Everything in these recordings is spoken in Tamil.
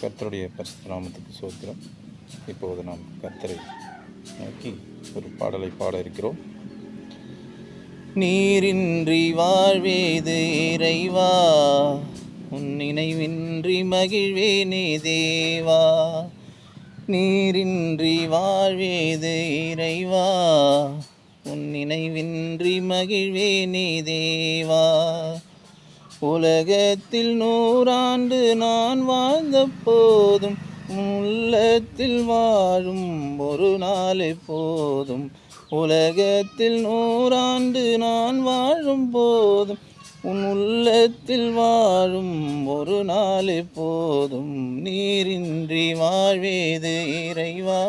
கர்த்தருடைய பரிசுநாமத்துக்கு சோத்திரம். இப்போது நாம் கர்த்தரை நோக்கி ஒரு பாடலை பாட இருக்கிறோம். நீரின்றி வாழ்வேது இறைவா உன் நினைவின்றி மகிழ்வேனே தேவா. நீரின்றி வாழ்வேது இறைவா உன் நினைவின்றி மகிழ்வேனே தேவா. உலகத்தில் நூறாண்டு நான் வாழ்ந்த போதும் உள்ளத்தில் வாழும் ஒரு நாளை போதும். உலகத்தில் நூறாண்டு நான் வாழும் போதும் உன் உள்ளத்தில் வாழும் ஒரு நாளை போதும். நீரின்றி வாழ்வேது இறைவா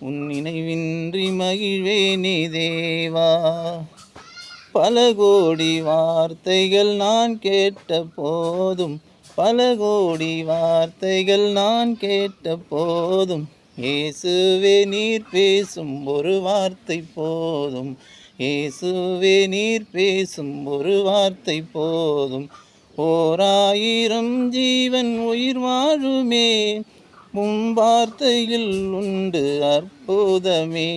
உன் நினைவின்றி மகிழ்வேனே தேவா. பல கோடி வார்த்தைகள் நான் கேட்ட போதும் பல கோடி வார்த்தைகள் நான் கேட்ட போதும் இயேசுவே நீர் பேசும் ஒரு வார்த்தை போதும் இயேசுவே நீர் பேசும் ஒரு வார்த்தை போதும். ஓராயிரம் ஜீவன் உயிர் வாழுமே உம் வார்த்தையில் உண்டு அற்புதமே.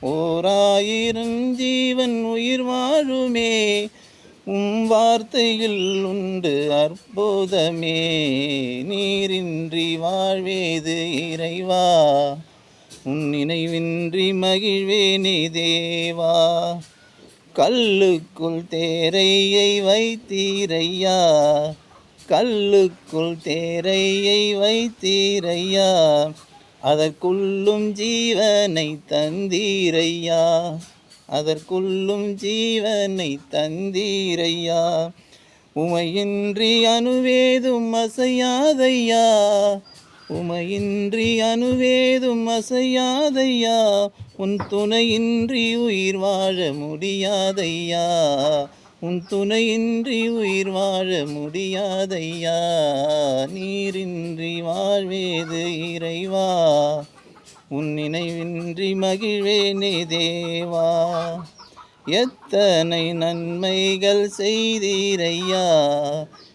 ஓராயிரம் ஜீவன் உயிர் வாழுமே உம் வார்த்தையில் உண்டு அற்புதமே. நீரின்றி வாழ்வேது இறைவா உன் நினைவின்றி மகிழ்வேனே தேவா. கல்லுக்குள் தேரையை வைத்தீரையா கல்லுக்குள் தேரையை வைத்தீரையா. அதற்குள்ளும் ஜீவனை தந்தீரையா. அதற்குள்ளும் ஜீவனை தந்தீரையா. உமையின்றி அணுவேதும் அசையாதையா. உமையின்றி அணுவேதும் அசையாதையா. உன் துணையின்றி உயிர் வாழ முடியாதையா. உன் துணையின்றி உயிர் வாழ முடியாதையா? நீரின்றி வாழ்வேது இறைவா? உன் நினைவின்றி மகிழ்வேனே தேவா? எத்தனை நன்மைகள் செய்தீரையா?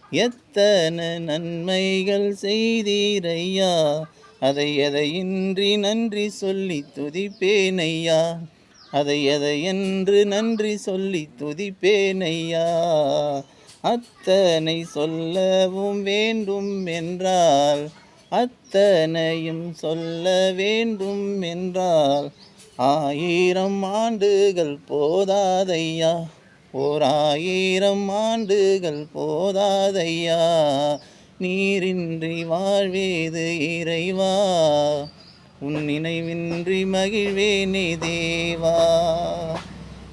எத்தனை நன்மைகள் செய்தீரையா? அதை எதையின்றி நன்றி சொல்லி துதிப்பேனையா? அதை எதையென்று நன்றி சொல்லி துதிப்பேனையா? அத்தனை சொல்லவும் வேண்டும் என்றால் அத்தனையும் சொல்ல வேண்டும் என்றால் ஆயிரம் ஆண்டுகள் போதாதையா? ஓர் ஆயிரம் ஆண்டுகள் போதாதையா? நீரின்றி வாழ்வேது இறைவா? உன் நினைவின்றி மகிழ்வேனே தேவா.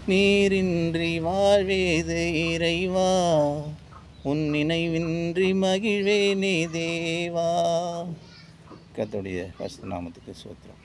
நீரின்றி வாழ்வேது இறைவா. உன் நினைவின்றி மகிழ்வேனே தேவா. கர்த்தருடைய பரிசுத்த நாமத்துக்கு சோத்திரம்